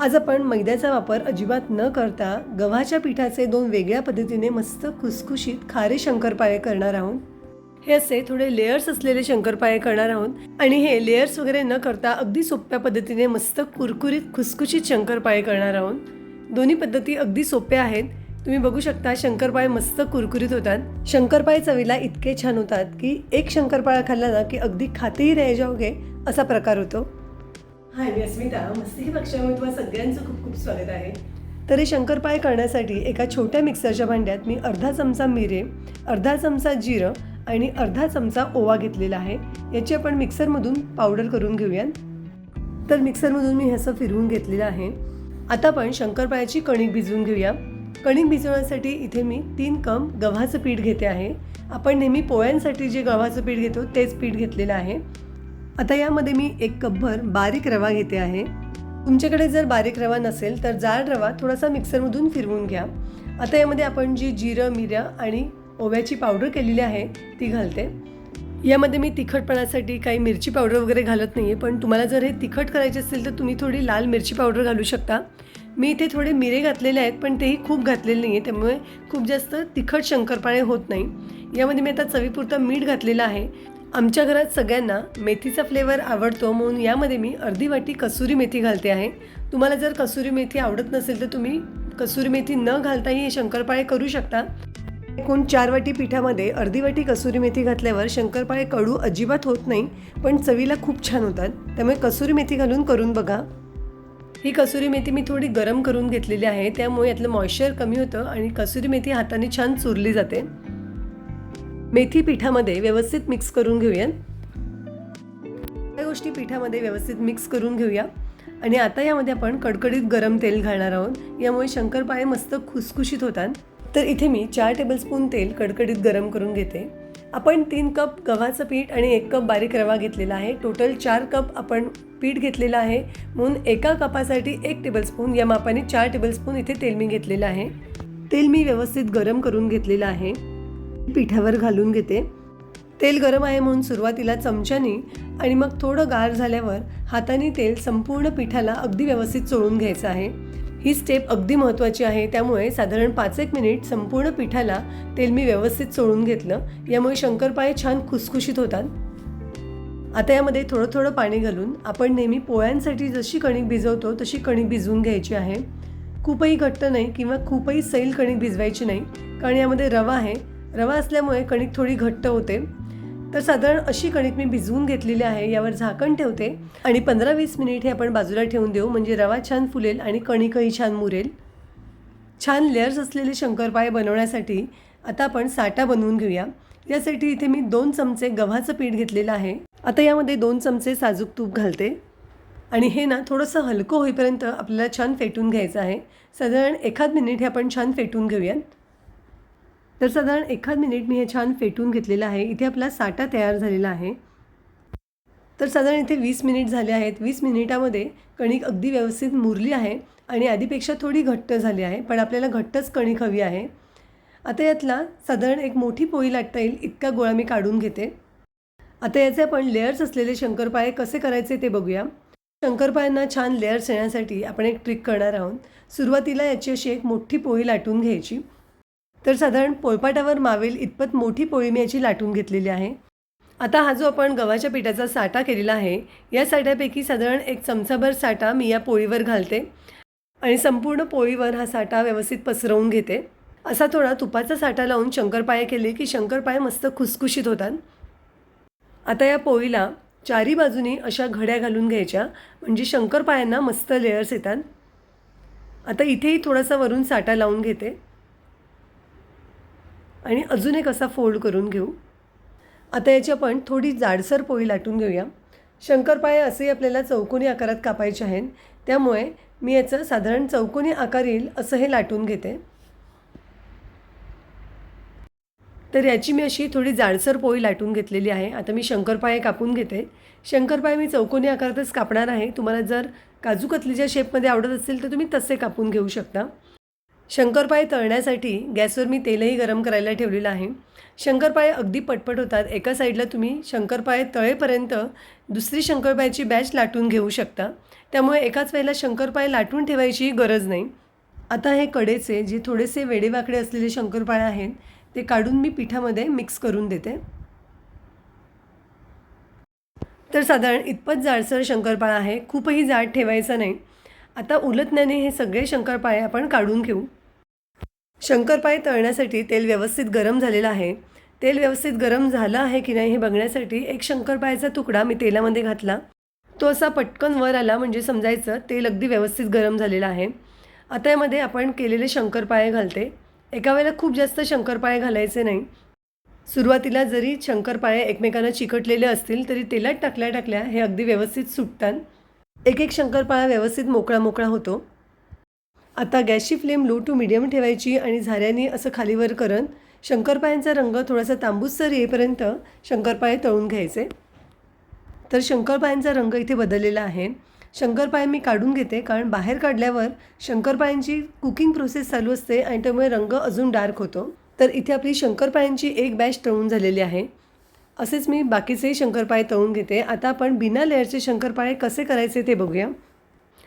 आज आपण मैद्याचा वापर अजिबात न करता गव्हाच्या पिठाचे दोन वेगळ्या पद्धतीने मस्त खुसखुशीत खारे शंकरपाळे करणार आहोत. हे असे थोडे लेयर्स असलेले शंकरपाळे करणार आहोत. आणि हे लेयर्स वगैरे न करता अगदी सोप्या पद्धतीने मस्त कुरकुरीत खुसखुशीत शंकरपाळे करणार आहोत. दोन्ही पद्धती अगदी सोप्या आहेत. तुम्ही बघू शकता शंकरपाळे मस्त कुरकुरीत होतात. शंकरपाळे चवीला इतके छान होतात की एक शंकरपाळा खाल्ला ना की अगदी खातेही रह जाओगे असा प्रकार होतो. हाय मी अस्मिता. मस्ती पक्षामध्ये तुम्हाला सगळ्यांचं खूप खूप स्वागत आहे. तरी हे शंकरपाळे करण्यासाठी एका छोट्या मिक्सरच्या भांड्यात मी अर्धा चमचा मिरे अर्धा चमचा जिरं आणि अर्धा चमचा ओवा घेतलेला आहे. याची आपण मिक्सरमधून पावडर करून घेऊया तर मिक्सरमधून मी असं फिरवून घेतलेलं आहे. आता आपण शंकरपाळ्याची कणिक भिजवून घेऊया. कणिक भिजवण्यासाठी इथे मी तीन कप गव्हाचं पीठ घेते आहे. आपण नेहमी पोळ्यांसाठी जे गव्हाचं पीठ घेतो तेच पीठ घेतलेलं आहे. आता यामध्ये मी एक कपभर बारीक रवा घेते आहे. तुमच्याकडे जर बारीक रवा नसेल तर जाड रवा थोडासा मिक्सरमधून फिरवून घ्या. आता यामध्ये आपण जी जिरं मिऱ्या आणि ओव्याची पावडर केलेली आहे ती घालते. यामध्ये मी तिखटपणासाठी काही मिरची पावडर वगैरे घालत नाही आहे पण तुम्हाला जर हे तिखट करायचे असेल तर तुम्ही थोडी लाल मिरची पावडर घालू शकता. मी इथे थोडे मिरे घातलेले आहेत पण तेही खूप घातलेले नाही आहे त्यामुळे खूप जास्त तिखट शंकरपाळे होत नाही. यामध्ये मी आता चवीपुरतं मीठ घातलेलं आहे. आमच्या घरात सगळ्यांना मेथीचा फ्लेवर आवडतो म्हणून यामध्ये मी अर्धी वाटी कसुरी मेथी घालते आहे. तुम्हाला जर कसुरी मेथी आवडत नसेल तर तुम्ही कसुरी मेथी न घालताही हे शंकरपाळे करू शकता. एकूण चार वाटी पिठामध्ये अर्धी वाटी कसुरी मेथी घातल्यावर शंकरपाळे कडू अजिबात होत नाही पण चवीला खूप छान होतात. त्यामुळे कसुरी मेथी घालून करून बघा. ही कसुरी मेथी मी थोडी गरम करून घेतलेली आहे त्यामुळे यातलं मॉइश्चर कमी होतं आणि कसुरी मेथी हाताने छान चुरली जाते. मेथी पिठामध्ये व्यवस्थित मिक्स करून घेऊया या गोष्टी पिठामध्ये व्यवस्थित मिक्स करून घेऊया. आणि आता यामध्ये आपण कडकडीत गरम तेल घालणार आहोत. यामुळे शंकरपाळे मस्त खुसखुशीत होतात. तर इथे मी चार टेबलस्पून तेल कडकडीत गरम करून घेते. आपण तीन कप गव्हाचं पीठ आणि एक कप बारीक रवा घेतलेला आहे. टोटल चार कप आपण पीठ घेतलेलं आहे. म्हणून एका कपासाठी एक टेबलस्पून या मापाने चार टेबलस्पून इथे तेल मी घेतलेलं आहे. तेल मी व्यवस्थित गरम करून घेतलेलं आहे. पिठावर घालून घेते. तेल गरम आहे म्हणून सुरुवातीला चमच्यानी आणि मग थोडं गार झाल्यावर हाताने तेल संपूर्ण पिठाला अगदी व्यवस्थित चोळून घ्यायचं आहे. ही स्टेप अगदी महत्त्वाची आहे. त्यामुळे साधारण पाच एक मिनिट संपूर्ण पिठाला तेल मी व्यवस्थित चोळून घेतलं. यामुळे शंकरपाळे छान खुसखुशीत होतात. आता यामध्ये थोडं थोडं पाणी घालून आपण नेहमी पोळ्यांसाठी जशी कणिक भिजवतो तशी कणिक भिजवून घ्यायची आहे. खूपही घट्ट नाही किंवा खूपही सैल कणिक भिजवायची नाही. कारण यामध्ये रवा आहे. रवा असल्यामुळे कणिक थोडी घट्ट होते. तर साधारण अशी कणिक मी भिजवून घेतलेली आहे यावर झाकण ठेवते आणि पंधरा वीस मिनिट हे आपण बाजूला ठेवून देऊ. म्हणजे रवा छान फुलेल आणि कणिकही छान मुरेल. छान लेअर्स असलेले शंकरपाळे बनवण्यासाठी आता आपण साठा बनवून घेऊया. यासाठी इथे मी दोन चमचे गव्हाचं पीठ घेतलेलं आहे. आता यामध्ये दोन चमचे साजूक तूप घालते. आणि हे ना थोडंसं हलकं होईपर्यंत आपल्याला छान फेटून घ्यायचं आहे. साधारण एखाद मिनिट हे आपण छान फेटून घेऊयात. तर साधारण एखाद मिनिट मी हे छान फेटून घेतलेलं आहे. इथे आपला साठा तयार झालेला आहे. तर साधारण इथे वीस मिनिट झाले आहेत. वीस मिनिटामध्ये कणिक अगदी व्यवस्थित मुरली आहे आणि आधीपेक्षा थोडी घट्ट झाली आहे पण आपल्याला घट्टच कणिक हवी आहे. आता यातला साधारण एक मोठी पोळी लाटता येईल इतका गोळा मी काढून घेते. आता याचे आपण लेअर्स असलेले शंकरपाळे कसे करायचे ते बघूया. शंकरपाळ्यांना छान लेअर्स येण्यासाठी आपण एक ट्रिक करणार आहोत. सुरुवातीला याची अशी एक मोठी पोळी लाटून घ्यायची. तर साधारण पोळपाटावर मावेल इतपत मोठी पोळी मी याची लाटून घेतलेली आहे. आता हा जो आपण गव्हाच्या पिठाचा साठा केलेला आहे या साठ्यापैकी साधारण एक चमचाभर साठा मी या पोळीवर घालते आणि संपूर्ण पोळीवर हा साठा व्यवस्थित पसरवून घेते. असा थोडा तुपाचा साठा लावून शंकरपाळे केले की शंकरपाळे मस्त खुसखुशीत होतात. आता या पोळीला चारी बाजूनी अशा घड्या घालून घ्यायच्या म्हणजे शंकरपाळ्यांना मस्त लेयर्स येतात. आता इथेही थोडासा वरून साठा लावून घेते. आणि अजून एक असा फोल्ड करून घेऊ. आता याची आपण थोडी जाडसर पोळी लाटून घेऊया. शंकरपाळे असेही आपल्याला चौकोनी आकारात कापायचे आहेत. त्यामुळे मी याचं साधारण चौकोनी आकार येईल असं हे लाटून घेते. तर याची मी अशी थोडी जाडसर पोळी लाटून घेतलेली आहे. आता मी शंकरपाळे कापून घेते. शंकरपाळे मी चौकोनी आकारातच कापणार आहे. तुम्हाला जर काजू कतलीच्या शेपमध्ये आवडत असेल तर तुम्ही तसे कापून घेऊ शकता. शंकरपाळे तळण्यासाठी गॅसवर मी तेलही गरम करायला ठेवलेलं आहे. शंकरपाळे अगदी पटपट होतात. एका साईडला तुम्ही शंकरपाळे तळेपर्यंत दुसरी शंकरपाळ्याची बॅच लाटून घेऊ शकता. त्यामुळे एकाच वेळेला शंकरपाळे लाटून ठेवायची गरज नाही. आता हे कडेचे जे थोडेसे वेडेवाकडे असलेले शंकरपाळे आहेत ते काढून मी पिठामध्ये मिक्स करून देते. तर साधारण इतपत जाडसर शंकरपाळा आहे. खूपही जाड ठेवायचा नाही. आता उलटण्याने हे सगळे शंकरपाळे आपण काढून घेऊ. शंकरपाळे तळण्यासाठी तेल व्यवस्थित गरम झालेलं आहे. तेल व्यवस्थित गरम झालं आहे की नाही हे बघण्यासाठी एक शंकरपाळ्याचा तुकडा मी तेलामध्ये घातला. तो असा पटकन वर आला म्हणजे समजायचं तेल अगदी व्यवस्थित गरम झालेलं आहे. आता यामध्ये आपण केलेले शंकरपाळे घालते. एका वेळेला खूप जास्त शंकरपाळे घालायचे नाही. सुरुवातीला जरी शंकरपाळे एकमेकांना चिकटलेले असतील तरी तेलात टाकल्या टाकल्या हे अगदी व्यवस्थित सुटतात. एक एक शंकरपाळा व्यवस्थित मोकळा मोकळा होतो. आता गॅसची फ्लेम लो टू मिडियम ठेवायची आणि झाऱ्याने असं खालीवर करत शंकरपाळ्यांचा रंग थोडासा तांबूसर येईपर्यंत शंकरपाळे तळून घ्यायचे. तर शंकरपाळ्यांचा रंग इथे बदललेला आहे. शंकरपाळे मी काढून घेते कारण बाहेर काढल्यावर शंकरपाळ्यांची कुकिंग प्रोसेस चालू असते आणि त्यामुळे रंग अजून डार्क होतो. तर इथे आपली शंकरपाळ्यांची एक बॅच तळून झालेली आहे. असेच मी बाकीचेही शंकरपाळे तळून घेते. आता आपण बिना लेअरचे शंकरपाळे कसे करायचे ते बघूया.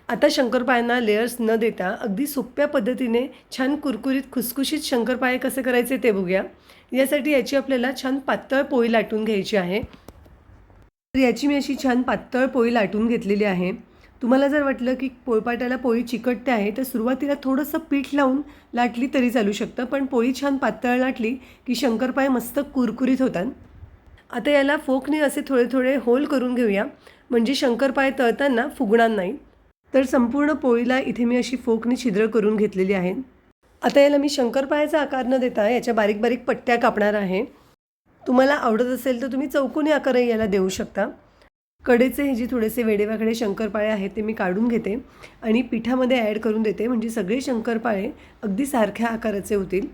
आता शंकरपाळ्यांना लेयर्स न देता अगदी सोप्या पद्धतीने छान कुरकुरीत खुसखुशीत शंकरपाळे कसे करायचे ते बघूया. यासाठी याची आपल्याला छान पातळ पोळी लाटून घ्यायची आहे. तर याची मी अशी छान पातळ पोळी लाटून घेतलेली आहे. तुम्हाला जर वाटलं की पोळपाट्याला पोळी चिकटते आहे तर सुरुवातीला थोडंसं पीठ लावून लाटली तरी चालू शकतं. पण पोळी छान पातळ लाटली की शंकरपाळे मस्त कुरकुरीत होतात. आता याला फोकने असे थोडे थोडे होल करून घेऊया. म्हणजे शंकरपाळे तळताना फुगणार नाही. तर संपूर्ण पोळीला इथे मी अशी फोकने छिद्र करून घेतलेली आहे. आता याला मी शंकरपाळ्याचा आकार न देता याच्या बारीक बारीक पट्ट्या कापणार आहे. तुम्हाला आवडत असेल तर तुम्ही चौकोनी आकारही याला देऊ शकता. कडेचे हे जे थोडेसे वेडेवाकडे शंकरपाळे आहेत ते मी काढून घेते. आणि पिठामध्ये ॲड करून देते. म्हणजे सगळे शंकरपाळे अगदी सारख्या आकाराचे होतील.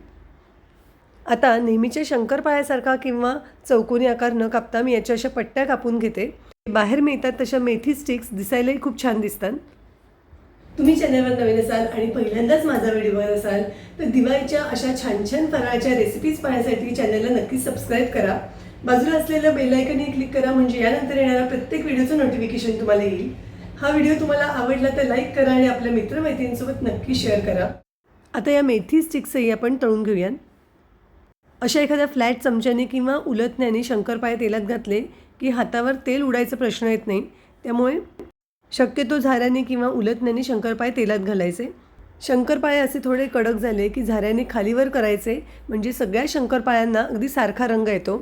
आता नेहमीच्या शंकरपाळ्यासारखा किंवा चौकोनी आकार न कापता मी याच्या अशा पट्ट्या कापून घेते. बाहेर मिळतात तशा मेथी स्टिक्स दिसायलाही खूप छान दिसतात. तुम्ही चॅनलवर नवीन असाल आणि पहिल्यांदाच माझा व्हिडिओ असाल तर दिवाळीच्या अशा छान छान फराळाच्या रेसिपीज पाहण्यासाठी चॅनलला नक्की सबस्क्राईब करा. बाजूला असलेलं बेलायकनही क्लिक करा म्हणजे यानंतर येणाऱ्या प्रत्येक व्हिडिओचं नोटिफिकेशन तुम्हाला येईल. हा व्हिडिओ तुम्हाला आवडला तर लाईक करा आणि आपल्या मित्रमैत्रिणींसोबत नक्की शेअर करा. आता या मेथी स्टिक्सही आपण तळून घेऊयात. अशा एखाद्या फ्लॅट चमच्याने किंवा उलटण्याने शंकरपाळे तेलात घातले की हातावर तेल उडायचा प्रश्न येत नाही. त्यामुळे शक्यतो झाऱ्याने किंवा उलटण्याने शंकरपाळे तेलात घालायचे. शंकरपाळे असे थोडे कडक झाले की झाऱ्याने खालीवर करायचे म्हणजे सगळ्या शंकरपाळ्यांना अगदी सारखा रंग येतो.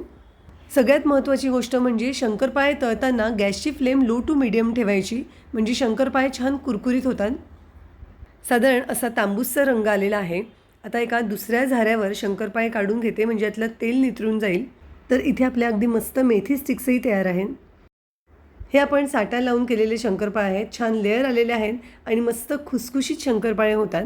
सगळ्यात महत्त्वाची गोष्ट म्हणजे शंकरपाळे तळताना गॅसची फ्लेम लो टू मिडियम ठेवायची म्हणजे शंकरपाळे छान कुरकुरीत होतात. साधारण असा तांबूसचा रंग आलेला आहे. आता एका दुसऱ्या झाऱ्यावर शंकरपाळे काढून घेते म्हणजे यातलं तेल नितरून जाईल. तर इथे आपल्या अगदी मस्त मेथी स्टिक्सही तयार आहेत. हे आपण साठा लावून केलेले शंकरपाळे आहेत. छान लेअर आलेले आहेत आणि मस्त खुसखुशीत शंकरपाळे होतात.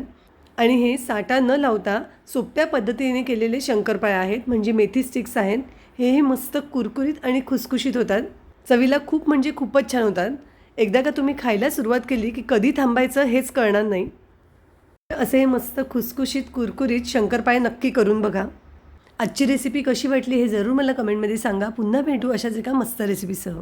आणि हे साठा न लावता सोप्या पद्धतीने केलेले शंकरपाळे आहेत म्हणजे मेथी स्टिक्स आहेत. हेही मस्त कुरकुरीत आणि खुसखुशीत होतात. चवीला खूप म्हणजे खूपच छान होतात. एकदा का तुम्ही खायला सुरुवात केली की कधी थांबायचं हेच कळणार नाही. असे हे मस्त खुसखुशीत कुरकुरीत शंकरपाळे नक्की करून बघा. आजची रेसिपी कशी वाटली हे जरूर मला कमेंटमध्ये सांगा. पुन्हा भेटू अशाच एका मस्त रेसिपीसह